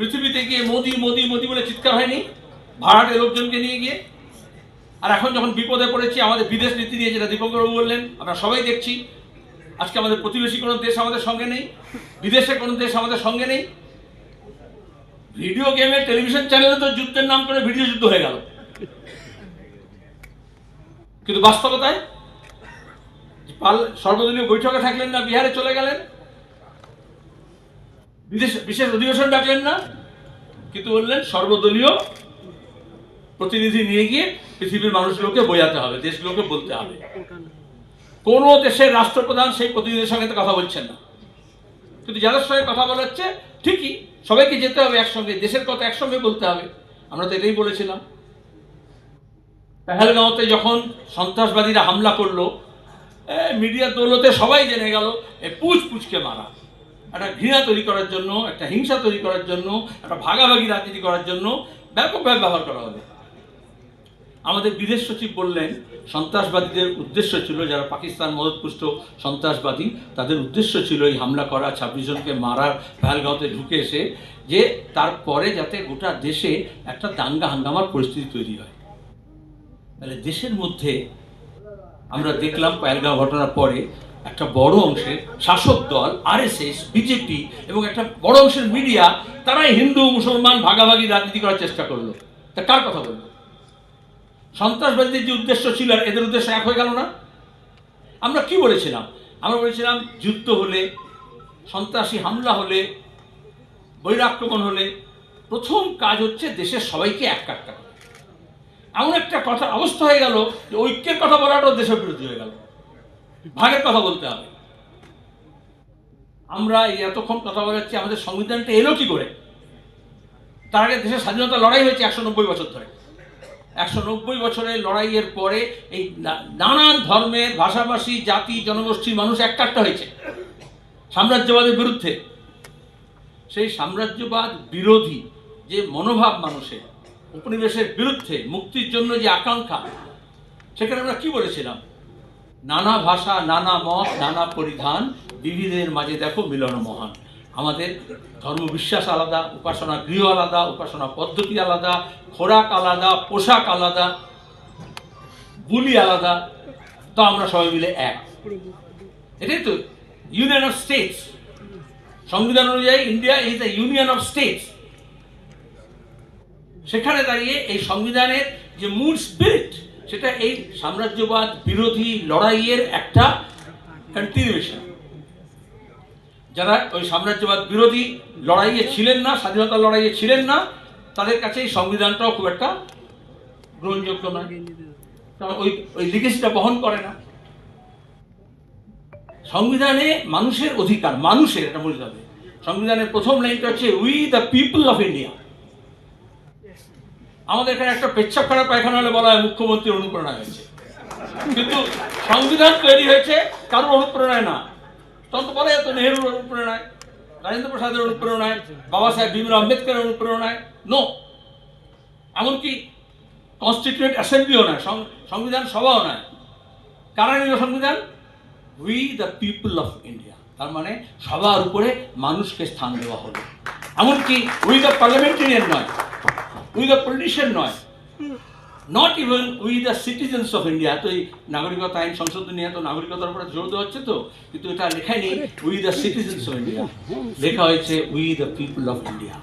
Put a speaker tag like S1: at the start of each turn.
S1: পৃথিবীতে গিয়ে মোদি মোদি মোদি বলে চিৎকার হয়নি? ভাড়াটে লোকজনকে নিয়ে গিয়ে? আর এখন যখন বিপদে পড়েছি, আমাদের বিদেশ নীতি নিয়ে যেটা দীপঙ্করবাবু বললেন, আমরা সবাই দেখছি, আজকে আমাদের প্রতিবেশী কোনো দেশ আমাদের সঙ্গে নেই, বিদেশে কোনো দেশ আমাদের সঙ্গে নেই। ভিডিও গেমে টেলিভিশন চ্যানেলে তো যুদ্ধের নাম করে ভিডিও যুদ্ধ হয়ে গেল। কিন্তু বাস্তবতায় সর্বদলীয় বৈঠকে থাকলেন না, বিহারে চলে গেলেন। বিশেষ অধিবেশন ডাকলেন না, কিন্তু বললেন সর্বদলীয় প্রতিনিধি নিয়ে গিয়ে পৃথিবীর মানুষগুলোকে বোঝাতে হবে, দেশগুলোকে বলতে হবে। কোন দেশের রাষ্ট্রপ্রধান সেই প্রতিনিধির সঙ্গে তো কথা বলছেন না। কিন্তু যাদের সঙ্গে কথা বলা হচ্ছে, ঠিকই, সবাইকে যেতে হবে একসঙ্গে, দেশের কথা একসঙ্গে বলতে হবে। আমরা তো এটাই বলেছিলাম। পেহেলগাঁওতে যখন সন্ত্রাসবাদীরা হামলা করল মিডিয়ার দৌলতে সবাই জেনে গেল পুচ পুচকে মারা। একটা ঘৃণা তৈরি করার জন্য, একটা হিংসা তৈরি করার জন্য, একটা ভাগাভাগি রাজনীতি করার জন্য ব্যাপকভাবে ব্যবহার করা হবে। আমাদের বিদেশ সচিব বললেন, সন্ত্রাসবাদীদের উদ্দেশ্য ছিল, যারা পাকিস্তান মদতপুষ্ট সন্ত্রাসবাদী, তাদের উদ্দেশ্য ছিল এই হামলা করা, ছাব্বিশ জনকে মারার, পেহেলগাঁওতে ঢুকে এসে, যে তারপরে যাতে গোটা দেশে একটা দাঙ্গা হাঙ্গামার পরিস্থিতি তৈরি হয়। তাহলে দেশের মধ্যে আমরা দেখলাম, পেহেলগাঁও ঘটনার পরে একটা বড় অংশের শাসক দল আরএসএস বিজেপি এবং একটা বড় অংশের মিডিয়া, তারাই হিন্দু, মুসলমান, ভাগাভাগি রাজনীতি করার চেষ্টা করল। তা কার কথা বলল সন্ত্রাসবাদীদের যে উদ্দেশ্য ছিল আর এদের উদ্দেশ্য এক হয়ে গেল না? আমরা কি বলেছিলাম? আমরা বলেছিলাম, যুদ্ধ হলে, সন্ত্রাসী হামলা হলে বৈরাক্রমণ হলে প্রথম কাজ হচ্ছে দেশের সবাইকে এক করা এমন একটা কথা অবস্থা হয়ে গেল যে ঐক্যের কথা বলাটাও দেশের বিরোধী হয়ে গেল। ভাগের কথা বলতে হবে। আমরা এই এতক্ষণ কথা বলাচ্ছি, আমাদের সংবিধানটা এলো কি করে? তার আগে দেশের স্বাধীনতা লড়াই হয়েছে একশো নব্বই বছর ধরে। একশো নব্বই বছরের লড়াইয়ের পরে এই নানান ধর্মের ভাষাভাষী, জাতি, জনগোষ্ঠীর মানুষ একটা হয়েছে। সাম্রাজ্যবাদের বিরুদ্ধে। সেই সাম্রাজ্যবাদ বিরোধী যে মনোভাব মানুষের, উপনিবেশের বিরুদ্ধে মুক্তির জন্য যে আকাঙ্ক্ষা, সেখানে আমরা কি বলেছিলাম? নানা ভাষা, নানা মত, নানা পরিধান, বিবিধের মাঝে দেখো মিলন মহান। আমাদের ধর্ম বিশ্বাস আলাদা, উপাসনা গৃহ আলাদা, উপাসনা পদ্ধতি আলাদা, খোরাক আলাদা, পোশাক আলাদা, বুলি আলাদা, তো আমরা সবাই মিলে এক। এটাই তো ইউনিয়ন অফ স্টেটস সংবিধান অনুযায়ী India is the union of states সেখানে দাঁড়িয়ে এই সংবিধানের যে মূল স্পিরিট সেটা এই সাম্রাজ্যবাদ বিরোধী লড়াইয়ের একটা কন্টিনিউশন যারা ওই সাম্রাজ্যবাদ বিরোধী লড়াইয়ে ছিলেন না, স্বাধীনতা লড়াইয়ে ছিলেন না, তাদের কাছে এই সংবিধানটাও খুব একটা গ্রহণযোগ্য নয়। কারণ ওই ওই লিগেসিটা বহন করে না। সংবিধানে মানুষের অধিকার, মানুষের, এটা বুঝতে হবে। সংবিধানের প্রথম লাইনটা হচ্ছে we the people of India আমাদের এখানে একটা পেচ্ছাপ খারাপ পায়খানা হলে বলা হয় মুখ্যমন্ত্রীর অনুপ্রেরণা হয়েছে। কিন্তু সংবিধান তৈরি হয়েছে, কারোর অনুপ্রেরণায় না। তখন তো বলা যেত নেহরুর অনুপ্রেরণায়, রাজেন্দ্র প্রসাদের অনুপ্রেরণায়, বাবা সাহেব ভীমরাও আম্বেদকরের অনুপ্রেরণায়। নো এমনকি কনস্টিটিউয়েন্ট অ্যাসেম্বলিও নয় সংবিধান সভাও নয়। কারা নিল সংবিধান? We the people of India তার মানে সবার উপরে মানুষকে স্থান দেওয়া হলো। এমনকি উই দ্য পার্লামেন্টেরিয়ান নয়। উই দ্য পলিটিশিয়ান নয়। Not even we the citizens of India তো এই নাগরিকতা, আইন সংশোধনী এত নাগরিকতার উপরে জোর দেওয়া হচ্ছে তো? কিন্তু এটা লেখায়নি with we the citizens of India লেখা হয়েছে we the people of India